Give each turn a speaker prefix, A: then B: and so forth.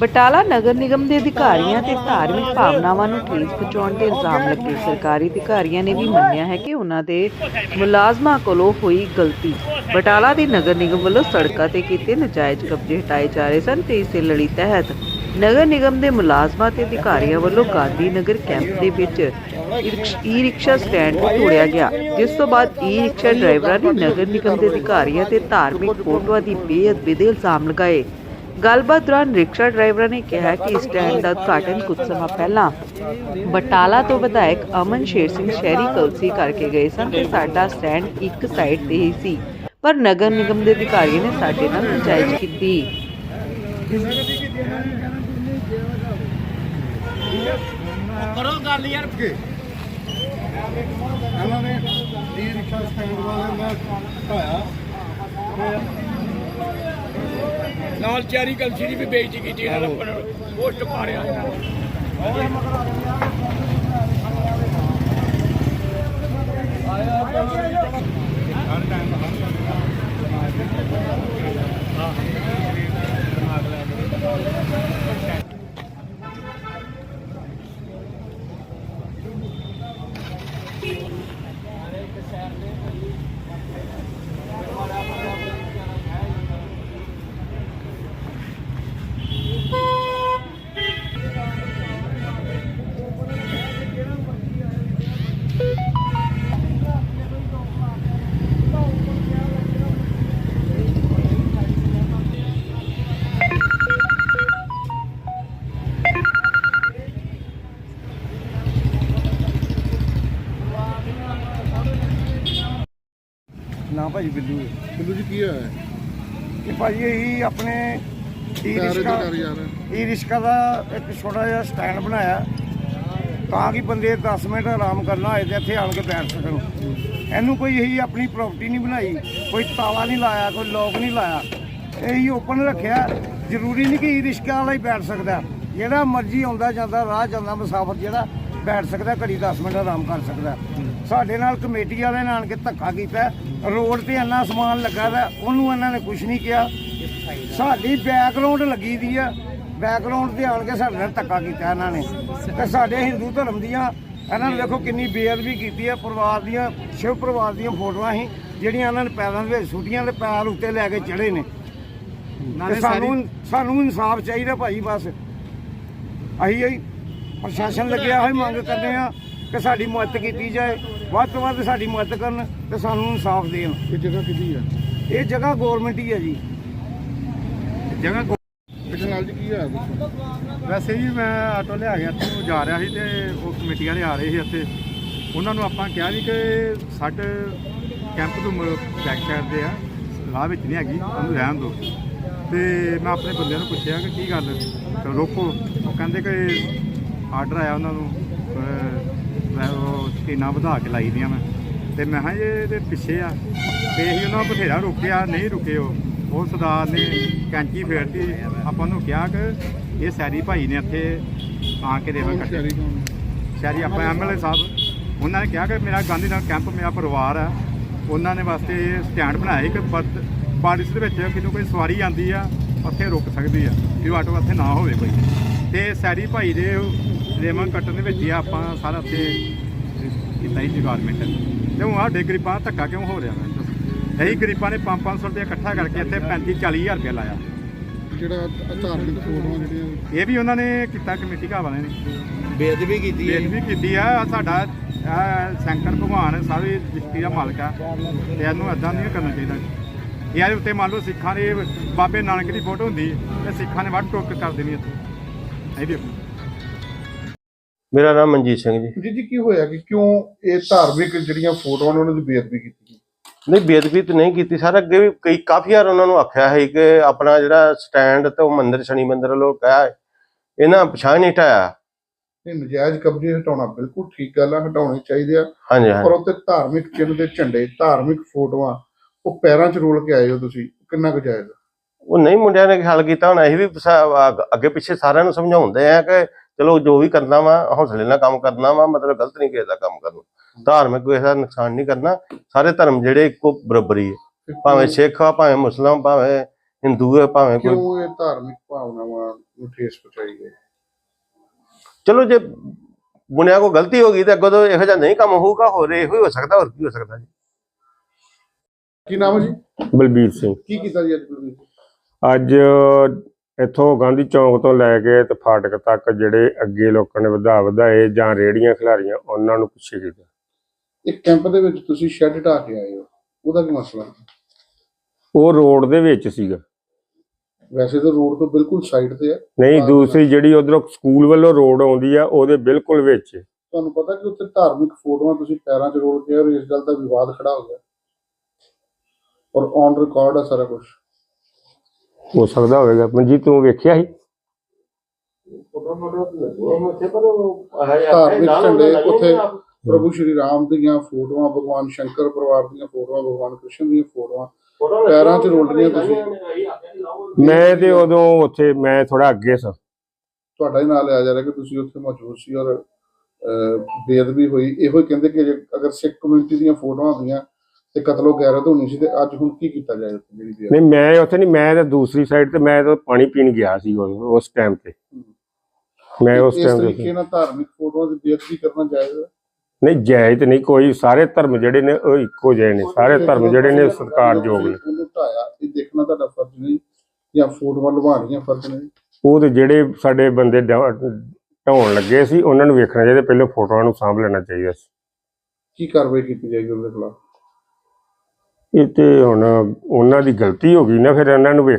A: ਬਟਾਲਾ ਨਗਰ ਨਿਗਮ ਦੇ ਅਧਿਕਾਰੀਆਂ ਤੇ ਧਾਰਮਿਕ ਭਾਵਨਾਵਾਂ ਨੂੰ ਠੇਸ ਪਹੁੰਚਾਉਣ ਦੇ ਇਲਜ਼ਾਮ ਲੱਗੇ। ਸਰਕਾਰੀ ਅਧਿਕਾਰੀਆਂ ਨੇ ਵੀ ਮੰਨਿਆ ਹੈ ਕਿ ਉਹਨਾਂ ਦੇ ਮੁਲਾਜ਼ਮਾਂ ਕੋਲੋਂ ਹੋਈ ਗਲਤੀ। ਬਟਾਲਾ ਦੇ ਨਗਰ ਨਿਗਮ ਵੱਲੋਂ ਸੜਕਾਂ ਤੇ ਕੀਤੇ ਨਜਾਇਜ਼ ਕਬਜ਼ੇ ਹਟਾਏ ਜਾ ਰਹੇ ਸਨ ਤੇ ਇਸੇ ਲੜੀ ਤਹਿਤ ਨਗਰ ਨਿਗਮ ਦੇ ਮੁਲਾਜ਼ਮਾਂ ਤੇ ਅਧਿਕਾਰੀਆਂ ਵੱਲੋਂ ਗਾਂਧੀ ਨਗਰ ਕੈਂਪ ਦੇ ਵਿੱਚ ਈ ਰਿਕਸ਼ਾ ਸਟੈਂਡ ਨੂੰ ਤੋੜਿਆ ਗਿਆ। ਜਿਸ ਤੋਂ ਬਾਅਦ ਈ ਰਿਕਸ਼ਾ ਡਰਾਈਵਰਾਂ ਨੇ ਨਗਰ ਨਿਗਮ ਦੇ ਅਧਿਕਾਰੀਆਂ ਤੇ ਧਾਰਮਿਕ ਫੋਟੋਆਂ ਦੀ ਬੇਅਦਬੀ ਦੇ ਇਲਜ਼ਾਮ ਲਗਾਏ। ਗੱਲਬਾਤ ਦੌਰਾਨ ਰਿਕਸ਼ਾ ਡਰਾਈਵਰਾਂ ਨੇ ਕਿਹਾ ਕਿ ਇਸ ਸਟੈਂਡ ਦਾ ਉਦਘਾਟਨ ਕੁਝ ਸਮਾਂ ਪਹਿਲਾਂ ਬਟਾਲਾ ਤੋਂ ਵਿਧਾਇਕ ਅਮਨ ਸ਼ੇਰ ਸਿੰਘ ਸ਼ਹਿਰੀ ਕਲਸੀ ਕਰਕੇ ਗਏ ਸਨ ਤੇ ਸਾਡਾ ਸਟੈਂਡ ਇੱਕ ਸਾਈਡ ਤੇ ਹੀ ਸੀ। ਪਰ ਨਗਰ ਨਿਗਮ ਦੇ ਅਧਿਕਾਰੀਆਂ ਨੇ ਸਾਡੇ ਨਾਲ ਨਾਜਾਇਜ਼ ਕੀਤੀ।
B: ਕਰੋ ਗੱਲ ਯਾਰ।
C: ਇਹਨਾਂ ਨੇ ਈ ਰਿਕਸ਼ਾ ਸਟੈਂਡ ਵਾਲਿਆਂ ਦਾ ਢਾਇਆ
B: ਨਾਲ ਚਾਰੀ ਕਲਸੀ ਦੀ ਵੀ ਬੇਇੱਜ਼ਤੀ ਕੀਤੀ ਇਹਨਾਂ ਨੇ ਪੋਸਟ ਪਾੜਿਆ
C: ਨਾ। ਭਾਜੀ ਬਿੱਲੂ
D: ਬਿੱਲੂ ਜੀ ਕੀ ਹੋਇਆ?
C: ਕਿ ਭਾਜੀ ਇਹੀ ਆਪਣੇ ਈ
D: ਕਰ ਯਾਰ।
C: ਈ ਰਿਕਸ਼ਾ ਦਾ ਇੱਕ ਛੋਟਾ ਜਿਹਾ ਸਟੈਂਡ ਬਣਾਇਆ। ਤਾਂ ਕਿ ਬੰਦੇ 10 ਮਿੰਟ ਆਰਾਮ ਕਰਨਾ ਹੋਏ ਤੇ ਇੱਥੇ ਆਣ ਕੇ ਬੈਠ ਸਕਣ। ਇਹਨੂੰ ਕੋਈ ਇਹੀ ਆਪਣੀ ਪ੍ਰਾਪਰਟੀ ਨਹੀਂ ਬਣਾਈ। ਕੋਈ ਤਾਲਾ ਨਹੀਂ ਲਾਇਆ ਕੋਈ ਲੋਕ ਨਹੀਂ ਲਾਇਆ। ਇਹੀ ਓਪਨ ਰੱਖਿਆ। ਜ਼ਰੂਰੀ ਨਹੀਂ ਕਿ ਈ ਰਿਕਸ਼ਾ ਵਾਲਾ ਹੀ ਬੈਠ ਸਕਦਾ। ਜਿਹੜਾ ਮਰਜ਼ੀ ਆਉਂਦਾ ਜਾਂਦਾ ਰਾਹ ਜਾਂਦਾ ਮੁਸਾਫਰ ਜਿਹੜਾ ਬੈਠ ਸਕਦਾ ਘੜੀ 10 ਮਿੰਟ ਆਰਾਮ ਕਰ ਸਕਦਾ। ਸਾਡੇ ਨਾਲ ਕਮੇਟੀ ਵਾਲਿਆਂ ਨੇ ਆਣ ਕੇ ਧੱਕਾ ਕੀਤਾ ਰੋਡ ਤੇ ਇੰਨਾ ਸਮਾਨ ਲੱਗਾ ਦਾ ਉਹਨੂੰ ਇਹਨਾਂ ਨੇ ਕੁਝ ਨਹੀਂ ਕਿਹਾ। ਸਾਡੀ ਬੈਕਗ੍ਰਾਉਂਡ ਲੱਗੀ ਦੀ ਆ ਬੈਕਗ੍ਰਾਉਂਡ ਤੇ ਆਣ ਕੇ ਸਾਡੇ ਨਾਲ ਧੱਕਾ ਕੀਤਾ ਇਹਨਾਂ ਨੇ। ਤੇ ਸਾਡੇ ਹਿੰਦੂ ਧਰਮ ਦੀਆਂ ਇਹਨਾਂ ਨੇ ਦੇਖੋ ਕਿੰਨੀ ਬੇਅਦਬੀ ਕੀਤੀ ਆ ਪਰਿਵਾਰ ਦੀਆਂ ਸ਼ਿਵ ਪਰਿਵਾਰ ਦੀਆਂ ਫੋਟੋਆਂ ਸੀ ਜਿਹੜੀਆਂ ਇਹਨਾਂ ਨੇ ਪੈਰਾਂ ਦੇ ਵਿੱਚ ਸੁੱਟੀਆਂ ਤੇ ਪੈਰ ਉੱਤੇ ਲੈ ਕੇ ਚੜੇ ਨੇ। ਸਾਨੂੰ ਸਾਨੂੰ ਇਨਸਾਫ ਚਾਹੀਦਾ ਭਾਈ ਬਸ। ਅਸੀਂ ਇਹ ਪ੍ਰਸ਼ਾਸਨ ਲੱਗਿਆ ਹੋਇਆ ਮੰਗ ਕਰਦੇ ਆ ਕਿ ਸਾਡੀ ਮਦਦ ਕੀਤੀ ਜਾਏ। ਵੱਧ ਤੋਂ ਵੱਧ ਸਾਡੀ ਮਦਦ ਕਰਨ ਤੇ ਸਾਨੂੰ ਇਨਸਾਫ ਦੇਣ।
D: ਇਹ ਜਗ੍ਹਾ ਕਿਹਦੀ ਆ?
C: ਇਹ ਜਗ੍ਹਾ ਗਵਰਨਮੈਂਟ ਹੀ ਹੈ ਜੀ।
E: ਜਗ੍ਹਾ
D: ਨਾਲ ਜੀ ਕੀ ਹੋਇਆ ਦੱਸੋ
E: ਵੈਸੇ ਹੀ ਮੈਂ ਆਟੋ ਲਿਆ ਗਿਆ ਇੱਥੋਂ ਜਾ ਰਿਹਾ ਸੀ ਤੇ ਉਹ ਕਮੇਟੀ ਵਾਲੇ ਆ ਰਹੇ ਸੀ ਇੱਥੇ। ਉਹਨਾਂ ਨੂੰ ਆਪਾਂ ਕਿਹਾ ਵੀ ਕਿ ਸਾਡੇ ਕੈਂਪ ਤੋਂ ਬੈਕ ਸਾਈਡ ਦੇ ਆ ਰਾਹ ਵਿੱਚ ਨਹੀਂ ਹੈਗੀ ਉਹਨੂੰ ਰਹਿਣ ਦਿਓ। ਤੇ ਮੈਂ ਆਪਣੇ ਬੰਦਿਆਂ ਨੂੰ ਪੁੱਛਿਆ ਕਿ ਕੀ ਗੱਲ? ਤੇ ਰੋਕੋ। ਉਹ ਕਹਿੰਦੇ ਕਿ ਆਰਡਰ ਆਇਆ ਉਹਨਾਂ ਨੂੰ ਮੈਂ ਉਹ ਸਕੀਨਾਂ ਵਧਾ ਕੇ ਲਾਈ ਦੀਆਂ ਮੈਂ ਤੇ ਮੈਂ ਕਿਹਾ ਇਹ ਇਹਦੇ ਪਿੱਛੇ ਆ। ਤੇ ਅਸੀਂ ਉਹਨਾਂ ਬਥੇਰਾ ਰੋਕਿਆ ਨਹੀਂ ਰੁਕੇ ਉਹ ਉਹ ਸਰਦਾਰ ਨੇ ਕੈਂਚੀ ਫੇਰਤੀ। ਆਪਾਂ ਨੂੰ ਕਿਹਾ ਕਿ ਇਹ ਸੈਰੀ ਭਾਈ ਨੇ ਇੱਥੇ ਆ ਕੇ ਦੇਵਾ ਕੱਟੇ।
D: ਸ਼ਹਿਰੀ
E: ਆਪਾਂ ਐਮਐਲਏ ਸਾਹਿਬ। ਉਹਨਾਂ ਨੇ ਕਿਹਾ ਕਿ ਮੇਰਾ ਗਾਂਧੀ ਨਗਰ ਕੈਂਪ ਮੇਰਾ ਪਰਿਵਾਰ ਹੈ ਉਹਨਾਂ ਨੇ ਵਾਸਤੇ ਸਟੈਂਡ ਬਣਾਇਆ ਕਿ ਬਾਰਿਸ਼ ਦੇ ਵਿੱਚ ਕਿਨੂੰ ਕੋਈ ਸਵਾਰੀ ਆਂਦੀ ਆ ਉੱਥੇ ਰੁਕ ਸਕਦੀ ਆ। ਕਿ ਆਟੋ ਉੱਥੇ ਨਾ ਹੋਵੇ ਕੋਈ। ਤੇ ਸੈਰੀ ਭਾਈ ਦੇ ਰੇਮਨ ਕੱਟਣ ਦੇ ਵਿੱਚ ਹੀ ਆ ਆਪਾਂ ਸਾਰਾ ਉੱਥੇ ਕੀਤਾ ਹੀ ਡਿਪਾਰਟਮੈਂਟ ਤੇ ਉਹ ਆਹ ਗਰੀਬਾਂ ਦਾ ਧੱਕਾ ਕਿਉਂ ਹੋ ਰਿਹਾ ਦੱਸੋ ਇਹੀ ਗਰੀਬਾਂ ਨੇ 5-500 ਰੁਪਏ ਇਕੱਠਾ ਕਰਕੇ ਇੱਥੇ 35-40000 ਰੁਪਏ ਲਾਇਆ।
D: ਜਿਹੜਾ ਧਾਰਮਿਕ ਫੋਟੋਆਂ ਜਿਹੜੀਆਂ
E: ਇਹ ਵੀ ਉਹਨਾਂ ਨੇ ਕੀਤਾ ਕਮੇਟੀ ਘਾ ਵਾਲਿਆਂ ਨੇ।
B: ਬੇਅਦਬੀ ਕੀਤੀ
E: ਬੇਦਬੀ ਕੀਤੀ ਆ ਆਹ ਸਾਡਾ ਆਹ ਸ਼ੰਕਰ ਭਗਵਾਨ ਸਾਰੀ ਦ੍ਰਿਸ਼ਟੀ ਦਾ ਮਾਲਕ ਆ। ਤੇ ਇਹਨੂੰ ਇਦਾਂ ਨਹੀਂ ਕਰਨਾ ਚਾਹੀਦਾ। ਇਹ ਇਹਦੇ ਉੱਤੇ ਮੰਨ ਲਓ ਸਿੱਖਾਂ ਦੇ ਬਾਬੇ ਨਾਨਕ ਦੀ ਫੋਟੋ ਹੁੰਦੀ ਤੇ ਸਿੱਖਾਂ ਨੇ ਵੱਢ ਟੋਕ ਕਰ ਦੇਣੀ ਇੱਥੇ। ਇਹ ਵੀ
F: ਮੇਰਾ ਨਾਮ ਮਨਜੀਤ ਸਿੰਘ ਜੀ।
D: ਜੀ ਜੀ ਕੀ ਹੋਇਆ ਕਿ ਕਿਉਂ ਇਹ ਧਾਰਮਿਕ ਜਿਹੜੀਆਂ ਫੋਟੋਆਂ ਨੇ ਉਹਨਾਂ ਦੀ ਬੇਅਦਬੀ ਕੀਤੀ?
F: ਨਹੀਂ ਬੇਦਬੀ ਤਾਂ ਨਹੀਂ ਕੀਤੀ। ਸਰ ਅੱਗੇ ਵੀ ਕਈ ਕਾਫੀ ਵਾਰ ਉਹਨਾਂ ਨੂੰ ਆਖਿਆ ਹੈ ਕਿ ਆਪਣਾ ਜਿਹੜਾ ਸਟੈਂਡ ਤੇ ਉਹ ਮੰਦਿਰ ਸ਼ਨੀ ਮੰਦਿਰ ਕਿਹਾ ਹੈ ਇਹਨਾਂ ਪਛਾਣ ਨਹੀਂ ਹਟਾਇਆ।
D: ਇਹ ਨਜਾਇਜ਼ ਕਬਜ਼ੇ ਹਟਾਉਣਾ ਬਿਲਕੁਲ ਠੀਕ ਗੱਲ ਆ ਹਟਾਉਣੇ ਚਾਹੀਦੇ ਆ।
F: ਹਾਂਜੀ
D: ਪਰ ਉੱਤੇ ਧਾਰਮਿਕ ਚਿੰਨ੍ਹ ਦੇ ਝੰਡੇ ਧਾਰਮਿਕ ਫੋਟੋਆਂ ਉਹ ਪੈਰਾਂ 'ਚ ਰੋਲ ਕੇ ਆਏ ਹੋ ਤੁਸੀਂ? ਕਿੰਨਾ ਕੁ ਜਾਇਜ਼ ਆ?
F: ਉਹ ਨਹੀਂ ਮੁੰਡਿਆਂ ਨੇ ਹੱਲ ਕੀਤਾ ਹੁਣ ਅਸੀਂ ਵੀ ਅੱਗੇ ਪਿੱਛੇ ਸਾਰਿਆਂ ਨੂੰ ਸਮਝਾਉਂਦੇ ਆ ਕਿ ਚਲੋ ਜੋ ਵੀ ਕਰਨਾ ਵਾ ਹੌਸਲੇ ਨਾਲ ਕੰਮ ਕਰਨਾ ਵਾ ਮਤਲਬ ਗਲਤ ਨਹੀਂ ਕਿਸੇ ਦਾ ਕੰਮ ਕਰਨਾ ਧਾਰਮਿਕ ਕਿਸੇ ਦਾ ਨੁਕਸਾਨ ਨਹੀਂ ਕਰਨਾ। ਸਾਰੇ ਧਰਮ ਜਿਹੜੇ ਇੱਕੋ ਬਰਾਬਰੀ ਹੈ। ਭਾਵੇਂ ਸਿੱਖ ਆ ਭਾਵੇਂ ਮੁਸਲਮਾਨ ਭਾਵੇਂ ਹਿੰਦੂ ਹੈ ਭਾਵੇਂ ਕੋਈ
D: ਕਿਉਂ ਇਹ ਧਾਰਮਿਕ ਭਾਵਨਾਵਾਂ ਨੂੰ ਠੇਸ ਪਹੁੰਚਾਈ ਗਈ?
F: ਚਲੋ ਜੇ ਬੁਨਿਆ ਕੋ ਗਲਤੀ ਹੋ ਗਈ ਤੇ ਅੱਗੋਂ ਤੋਂ ਇਹੋ ਜਿਹਾ ਨਹੀਂ ਕੰਮ ਹੋਊਗਾ ਹੋਰ ਇਹੋ ਹੀ ਹੋ ਸਕਦਾ ਹੋਰ ਕੀ ਹੋ ਸਕਦਾ ਜੀ?
D: ਕੀ ਨਾਮ ਹੈ ਜੀ?
G: ਬਲਬੀਰ ਸਿੰਘ।
D: ਕੀ ਕੀਤਾ ਜੀ ਅੱਜ ਜੀ?
G: ਅੱਜ ਇੱਥੋਂ ਗਾਂਧੀ ਚੌਂਕ ਤੋਂ ਲੈ ਕੇ ਤੇ ਫਾਟਕ ਤੱਕ ਜਿਹੜੇ ਅੱਗੇ ਲੋਕਾਂ ਨੇ ਵਧਾ ਵਧਾਏ ਜਾਂ ਰੇੜੀਆਂ ਖਿਲਾਰੀਆਂ ਉਹਨਾਂ ਨੂੰ ਪਿੱਛੇ ਕੀਤਾ
D: ਇੱਕ ਕੈਂਪ ਦੇ ਵਿੱਚ ਤੁਸੀਂ ਸ਼ੈੱਡ ਢਾ ਕੇ ਆਏ ਹੋ ਉਹਦਾ ਕੀ ਮਸਲਾ?
G: ਉਹ ਰੋਡ ਦੇ ਵਿੱਚ ਸੀਗਾ।
D: ਵੈਸੇ ਤਾਂ ਰੋਡ ਤੋਂ ਬਿਲਕੁਲ ਸਾਈਡ ਤੇ ਹੈ
G: ਨਹੀਂ ਦੂਸਰੀ ਜਿਹੜੀ ਉਧਰੋਂ ਸਕੂਲ ਵੱਲੋਂ ਰੋਡ ਆਉਂਦੀ ਆ ਉਹਦੇ ਬਿਲਕੁਲ ਵਿੱਚ।
D: ਤੁਹਾਨੂੰ ਪਤਾ ਕਿ ਉੱਥੇ ਧਾਰਮਿਕ ਫੋਟੋਆਂ ਤੁਸੀਂ ਪੈਰਾਂ 'ਚ ਰੋਲ ਕੇ ਔਰ ਇਸ ਗੱਲ ਦਾ ਵਿਵਾਦ ਖੜਾ ਹੋ ਗਿਆ। ਔਰ ਔਨ ਰਿਕਾਰਡ ਹੈ ਸਾਰਾ ਕੁਝ
G: ਹੋ ਸਕਦਾ ਹੋਵੇਗਾ। ਮਨਜੀਤ ਤੂੰ ਵੇਖਿਆ ਸੀ?
D: ਧਾਰਮਿਕ ਝੰਡੇ ਉੱਥੇ ਪ੍ਰਭੂ ਸ਼੍ਰੀ ਰਾਮ ਦੀਆਂ ਫੋਟੋਆਂ ਭਗਵਾਨ ਸ਼ੰਕਰ ਪਰਿਵਾਰ ਦੀਆਂ ਫੋਟੋਆਂ ਭਗਵਾਨ ਕ੍ਰਿਸ਼ਨ ਦੀਆਂ ਫੋਟੋਆਂ ਪੈਰਾਂ 'ਚ ਰੋਲ ਰਹੀਆਂ ਤੁਸੀਂ।
G: ਮੈਂ ਤੇ ਉਦੋਂ ਉੱਥੇ ਮੈਂ ਥੋੜਾ ਅੱਗੇ ਸਾਂ।
D: ਤੁਹਾਡਾ ਹੀ ਨਾਂ ਲਿਆ ਜਾ ਰਿਹਾ ਕਿ ਤੁਸੀਂ ਉੱਥੇ ਮੌਜੂਦ ਸੀ ਔਰ ਬੇਅਦਬੀ ਹੋਈ। ਇਹੋ ਹੀ ਕਹਿੰਦੇ ਕਿ ਜੇ ਅਗਰ ਸਿੱਖ ਕਮਿਊਨਿਟੀ ਦੀਆਂ ਫੋਟੋਆਂ ਹੁੰਦੀਆਂ ਤੇ ਕਤਲੋ ਗੈਰਤ ਹੋਣੀ ਸੀ ਤੇ ਅੱਜ ਹੁਣ ਕੀ ਕੀਤਾ ਜਾਏ ਉੱਥੇ ਜਿਹੜੀ ਬੇਅਦਬੀ
G: ਨਹੀਂ ਮੈਂ ਉੱਥੇ ਨਹੀਂ ਮੈਂ ਤਾਂ ਦੂਸਰੀ ਸਾਈਡ ਤੇ ਮੈਂ ਤਾਂ ਪਾਣੀ ਪੀਣ ਗਿਆ ਸੀ ਉਸ ਟਾਈਮ ਤੇ। ਮੈਂ ਉਸ
D: ਇਸ
G: ਟਾਈਮ
D: ਤਰੀਕੇ
G: ਤੇ
D: ਨਾਲ ਧਾਰਮਿਕ ਫੋਟੋਆਂ ਦੀ ਬੇਅਦਬੀ ਕਰਨਾ ਜਾਇਜ਼ ਹੈ?
G: ਨਹੀਂ ਜਾਇਜ਼ ਤੇ ਨਹੀਂ ਕੋਈ ਸਾਰੇ ਧਰਮ ਜਿਹੜੇ ਨੇ ਉਹ ਇੱਕੋ ਜਿਹੇ ਨੇ। ਸਾਰੇ ਧਰਮ ਜਿਹੜੇ ਨੇ ਸਤਿਕਾਰਯੋਗ ਨੇ।
D: ਉਹਨੂੰ ਢਾਇਆ ਇਹ ਦੇਖਣਾ ਤੁਹਾਡਾ ਫਰਜ਼ ਨਹੀਂ ਜਾਂ ਫੋਟੋਆਂ ਲਵਾਉਣੀਆਂ ਫਰਜ਼ ਨਹੀਂ?
G: ਉਹ ਤੇ ਜਿਹੜੇ ਸਾਡੇ ਬੰਦੇ ਢਾ- ਢਾਉਣ ਲੱਗੇ ਸੀ ਉਹਨਾਂ ਨੂੰ ਵੇਖਣਾ ਚਾਹੀਦਾ ਪਹਿਲਾਂ ਫੋਟੋਆਂ ਨੂੰ ਸਾਂਭ ਲੈਣਾ ਚਾਹੀਦਾ ਸੀ।
D: ਕੀ ਕਾਰਵਾਈ ਕੀਤੀ ਜਾਏਗੀ ਉਹਦੇ ਖਿਲਾਫ?
G: ਇਹ ਤੇ ਹੁਣ ਉਹਨਾਂ ਦੀ ਗਲਤੀ ਹੋ ਗਈ ਨਾ ਫਿਰ ਇਹਨਾਂ ਨੂੰ ਵੇਖ